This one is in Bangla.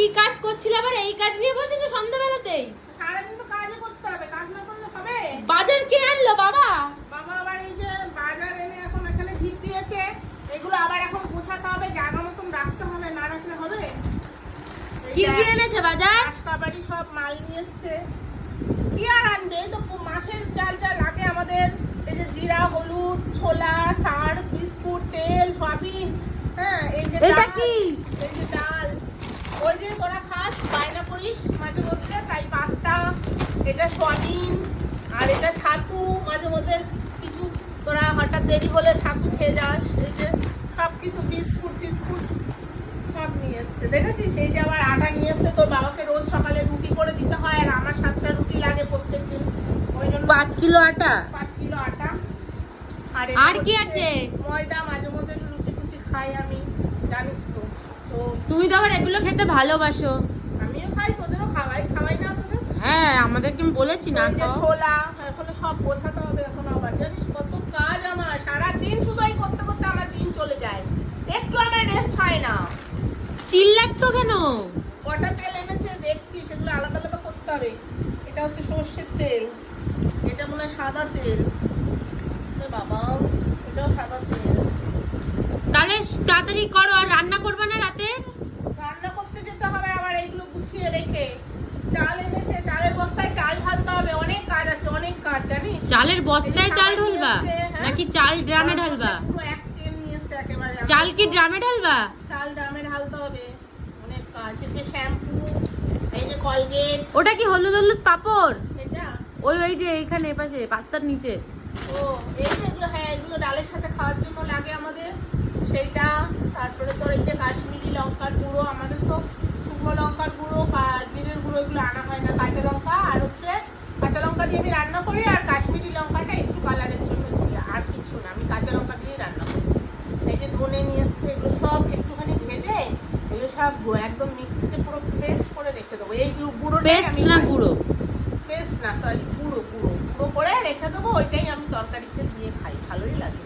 কি কাজ করছিলে আবার? এই কাজ নিয়ে বসেছো সন্ধ্যাবেলাতেই? সারাদিন তো কাজই করতে হবে কাজ না করলে হবে? বাজার কে আনলো বাবা? বাবা আবার এই যে বাজার এনে এখন এখানে ভিড় দিয়েছে এগুলো আবার এখন গোছাতে হবে জায়গা মতন রাখতে হবে না রাখলে হবে? কি কি এনেছে বাজার? কাবাডি সব মাল নিয়ে এসছে। কি আর আনবে? তো মাসের চাল যা লাগে আমাদের। এই যে জিরা হলুদ ছোলা সার বিস্কুট তেল সয়াবিন হ্যাঁ এই যে এটা কি? এই যে ওই যে তোরা খাস বায়না করিস মাঝে মধ্যে তাই পাস্তা এটা সয়াবিন আর এটা ছাতু মাঝে মধ্যে কিছু তোরা হঠাৎ দেরি হলে ছাতু খেয়ে যাস এই যে সব কিছু বিস্কুট ফিস্কুট সব নিয়ে এসছে। দেখেছিস? সেই যে আবার আটা নিয়ে এসছে তোর বাবাকে রোজ সকালে রুটি করে দিতে হয় আর আমার সাতটা রুটি লাগে প্রত্যেকদিন। ওই জন্য পাঁচ কিলো আটা? পাঁচ কিলো আটা। আর আর কি আছে? ময়দা মাঝে মধ্যে লুচি টুচি খাই আমি জানিস তুমি তো আবার এগুলো খেতে ভালোবাসো। আমিও খাই তোদেরও খাওয়াই খাওয়াই না তোদের? হ্যাঁ আমাদেরকে আমি বলেছি না খাও। ছোলা এখন সব বোঝাতে হবে এখন আবার জানিস কত কাজ আমার? সারা দিন শুধু এই করতে করতে আমার দিন চলে যায়। একটু আমার রেস্ট হয় না। চিল্লাচ্ছ কেন? কটা তেল এনেছে দেখছি সেগুলো আলাদা আলাদা করতে হবে। এটা হচ্ছে সর্ষের তেল এটা মনে হয় সাদা তেল। বাবা এটাও সাদা তেল। তাহলে তাড়াতাড়ি করো আর রান্না করবে না রাতে রান্না করতে যেতে হবে আবার এইগুলো গুছিয়ে রেখে চাল এনেছে চালের বস্তায় চাল ঢালতে হবে অনেক কাজ আছে অনেক কাজ জানিস চালের বস্তায় চাল ঢালবা? হ্যাঁ? নাকি চাল ড্রামে ঢালবা। চাল কি ড্রামে ঢালবা? চাল ড্রামে ঢালতে হবে। অনেক কাজ। যে শ্যাম্পু এই যে কলগেট। ওটা কি হলুদ হলুদ পাপড়? এটা? ওই ওই যে এইখানে এপাশে পাস্তার নিচে। ও এই যে এগুলো হ্যাঁ এগুলো ডালের সাথে খাওয়ার জন্য লাগে আমাদের। সেইটা তারপরে তোর এই যে কাশ্মীরি লঙ্কার গুঁড়ো আমাদের তো শুকনো লঙ্কার গুঁড়ো জিরের গুঁড়ো এগুলো আনা হয় না কাঁচা লঙ্কা। আর হচ্ছে লঙ্কা দিয়ে আমি রান্না করি আর কাশ্মীরি লঙ্কাটা একটু কালারের জন্য দিই আর কিছু না। আমি কাঁচা লঙ্কা দিয়েই রান্না করি। এই যে ধনে নিয়ে এসছে এগুলো সব একটুখানি ভেজে এগুলো সব একদম মিক্সিতে পুরো পেস্ট করে রেখে দেবো। এই গুঁড়ো পেস্ট না গুঁড়ো? পেস্ট না সরি গুঁড়ো গুঁড়ো। গুঁড়ো করে রেখে দেবো ওইটাই আমি তরকারিতে দিয়ে খাই ভালোই লাগে।